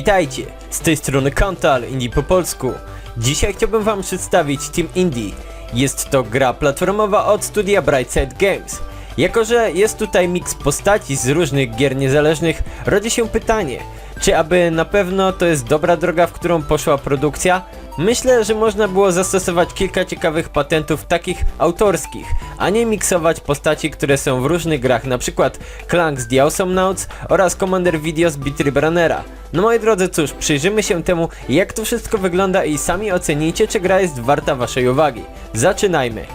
Witajcie, z tej strony Kantal Indie po polsku. Dzisiaj chciałbym wam przedstawić Team Indie. Jest to gra platformowa od studia Brightside Games. Jako, że jest tutaj miks postaci z różnych gier niezależnych, rodzi się pytanie, czy aby na pewno to jest dobra droga, w którą poszła produkcja? Myślę, że można było zastosować kilka ciekawych patentów takich autorskich, a nie miksować postaci, które są w różnych grach, przykład Clank z The Awesome Nauts oraz Commander Video z Beat Runnera. No moi drodzy, cóż, przyjrzymy się temu, jak to wszystko wygląda i sami ocenijcie, czy gra jest warta waszej uwagi. Zaczynajmy!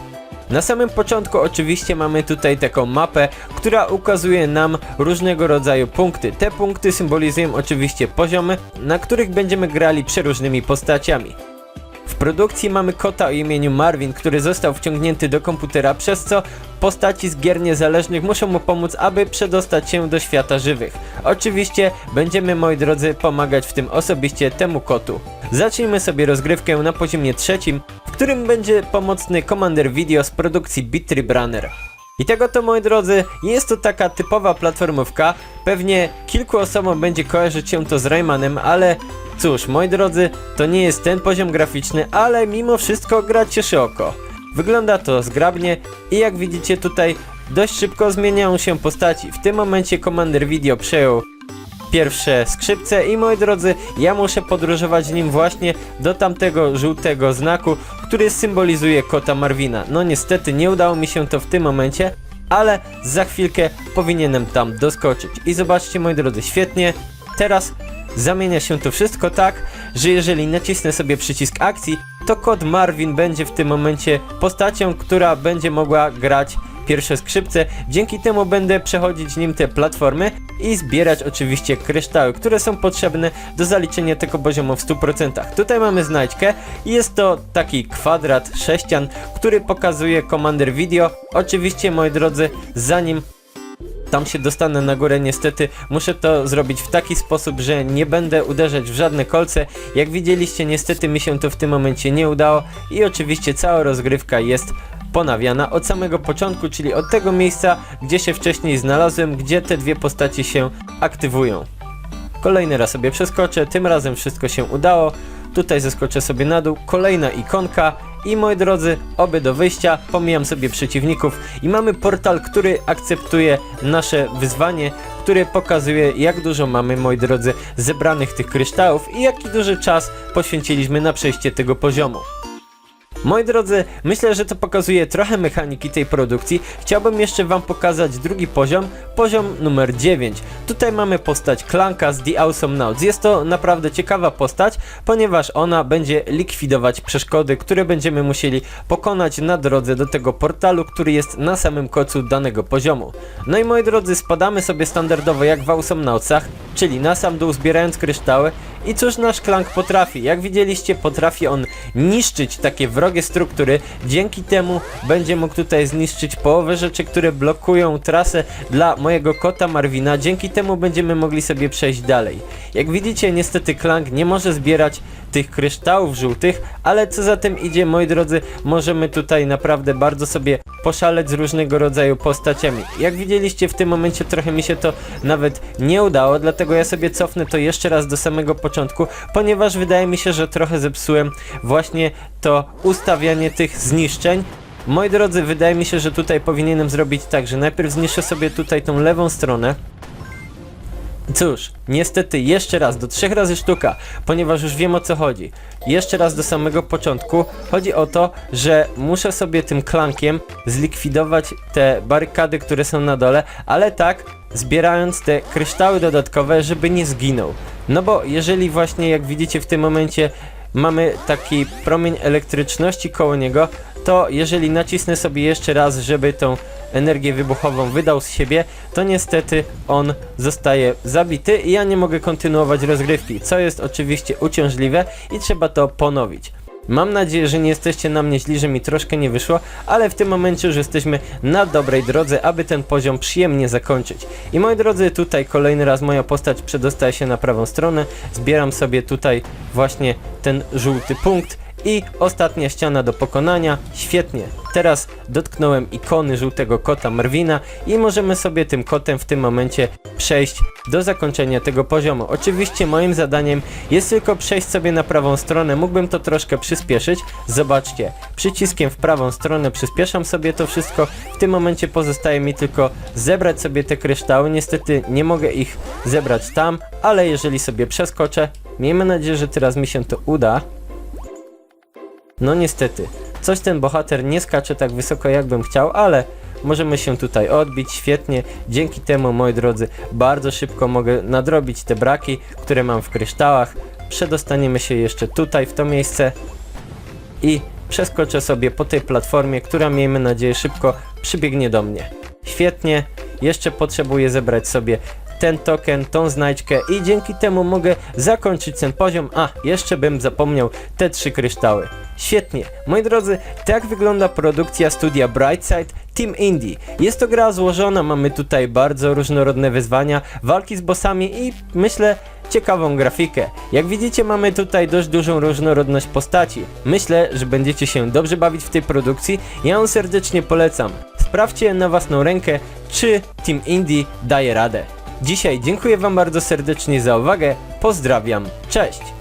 Na samym początku oczywiście mamy tutaj taką mapę, która ukazuje nam różnego rodzaju punkty. Te punkty symbolizują oczywiście poziomy, na których będziemy grali przeróżnymi postaciami. W produkcji mamy kota o imieniu Marvin, który został wciągnięty do komputera, przez co postaci z gier niezależnych muszą mu pomóc, aby przedostać się do świata żywych. Oczywiście będziemy, moi drodzy, pomagać w tym osobiście temu kotu. Zacznijmy sobie rozgrywkę na poziomie trzecim, w którym będzie pomocny Commander Video z produkcji Bitrip Runner. I tego to moi drodzy, jest to taka typowa platformówka. Pewnie kilku osobom będzie kojarzyć się to z Raymanem, ale cóż, moi drodzy, to nie jest ten poziom graficzny, ale mimo wszystko gra cieszy oko. Wygląda to zgrabnie i jak widzicie tutaj dość szybko zmieniają się postaci. W tym momencie Commander Video przejął pierwsze skrzypce i moi drodzy, ja muszę podróżować nim właśnie do tamtego żółtego znaku, który symbolizuje kota Marvina. No niestety nie udało mi się to w tym momencie, ale za chwilkę powinienem tam doskoczyć. I zobaczcie moi drodzy, świetnie. Teraz zamienia się to wszystko tak, że jeżeli nacisnę sobie przycisk akcji, to kot Marvin będzie w tym momencie postacią, która będzie mogła grać pierwsze skrzypce. Dzięki temu będę przechodzić nim te platformy i zbierać oczywiście kryształy, które są potrzebne do zaliczenia tego poziomu w 100%. Tutaj mamy znajdźkę i jest to taki kwadrat sześcian, który pokazuje Commander Video. Oczywiście moi drodzy, zanim tam się dostanę na górę niestety muszę to zrobić w taki sposób, że nie będę uderzać w żadne kolce. Jak widzieliście niestety mi się to w tym momencie nie udało i oczywiście cała rozgrywka jest ponawiana od samego początku, czyli od tego miejsca, gdzie się wcześniej znalazłem, gdzie te dwie postaci się aktywują. Kolejny raz sobie przeskoczę, tym razem wszystko się udało. Tutaj zeskoczę sobie na dół, kolejna ikonka i moi drodzy, oby do wyjścia, pomijam sobie przeciwników i mamy portal, który akceptuje nasze wyzwanie, który pokazuje jak dużo mamy, moi drodzy, zebranych tych kryształów i jaki duży czas poświęciliśmy na przejście tego poziomu. Moi drodzy, myślę, że to pokazuje trochę mechaniki tej produkcji. Chciałbym jeszcze wam pokazać drugi poziom, poziom numer 9. Tutaj mamy postać Klanka z The Awesome Nauts. Jest to naprawdę ciekawa postać, ponieważ ona będzie likwidować przeszkody, które będziemy musieli pokonać na drodze do tego portalu, który jest na samym końcu danego poziomu. No i moi drodzy, spadamy sobie standardowo jak w Awesome Nautsach, czyli na sam dół zbierając kryształy i cóż nasz Klank potrafi? Jak widzieliście, potrafi on niszczyć takie wrogie struktury. Dzięki temu będzie mógł tutaj zniszczyć połowę rzeczy, które blokują trasę dla mojego kota Marvina. Dzięki temu będziemy mogli sobie przejść dalej. Jak widzicie, niestety Klank nie może zbierać tych kryształów żółtych, ale co za tym idzie, moi drodzy, możemy tutaj naprawdę bardzo sobie poszaleć z różnego rodzaju postaciami. Jak widzieliście, w tym momencie trochę mi się to nawet nie udało, dlatego ja sobie cofnę to jeszcze raz do samego początku, ponieważ wydaje mi się, że trochę zepsułem właśnie to ustawianie tych zniszczeń. Moi drodzy, wydaje mi się, że tutaj powinienem zrobić tak, że najpierw zniszczę sobie tutaj tą lewą stronę, Cóż, niestety jeszcze raz do trzech razy sztuka, ponieważ już wiem o co chodzi. Jeszcze raz do samego początku. Chodzi o to, że muszę sobie tym klankiem zlikwidować te barykady, które są na dole, ale tak zbierając te kryształy dodatkowe, żeby nie zginął. No bo jeżeli właśnie jak widzicie w tym momencie mamy taki promień elektryczności koło niego, to jeżeli nacisnę sobie jeszcze raz, żeby tą energię wybuchową wydał z siebie, to niestety on zostaje zabity i ja nie mogę kontynuować rozgrywki, co jest oczywiście uciążliwe i trzeba to ponowić. Mam nadzieję, że nie jesteście na mnie źli, że mi troszkę nie wyszło, ale w tym momencie już jesteśmy na dobrej drodze, aby ten poziom przyjemnie zakończyć. I moi drodzy, tutaj kolejny raz moja postać przedostaje się na prawą stronę, zbieram sobie tutaj właśnie ten żółty punkt I ostatnia ściana do pokonania, świetnie. Teraz dotknąłem ikony żółtego kota Marvina i możemy sobie tym kotem w tym momencie przejść do zakończenia tego poziomu. Oczywiście moim zadaniem jest tylko przejść sobie na prawą stronę, mógłbym to troszkę przyspieszyć. Zobaczcie, przyciskiem w prawą stronę przyspieszam sobie to wszystko. W tym momencie pozostaje mi tylko zebrać sobie te kryształy. Niestety nie mogę ich zebrać tam, ale jeżeli sobie przeskoczę, miejmy nadzieję, że teraz mi się to uda. No niestety, coś ten bohater nie skacze tak wysoko jakbym chciał, ale możemy się tutaj odbić świetnie. Dzięki temu, moi drodzy, bardzo szybko mogę nadrobić te braki, które mam w kryształach. Przedostaniemy się jeszcze tutaj, w to miejsce i przeskoczę sobie po tej platformie, która miejmy nadzieję szybko przybiegnie do mnie. Świetnie, jeszcze potrzebuję zebrać sobie ten token, tą znajdźkę i dzięki temu mogę zakończyć ten poziom. A, jeszcze bym zapomniał te trzy kryształy. Świetnie. Moi drodzy, tak wygląda produkcja studia Brightside Team Indie. Jest to gra złożona, mamy tutaj bardzo różnorodne wyzwania, walki z bossami i myślę ciekawą grafikę. Jak widzicie mamy tutaj dość dużą różnorodność postaci. Myślę, że będziecie się dobrze bawić w tej produkcji. Ja ją serdecznie polecam. Sprawdźcie na własną rękę, czy Team Indie daje radę. Dzisiaj dziękuję Wam bardzo serdecznie za uwagę. Pozdrawiam. Cześć!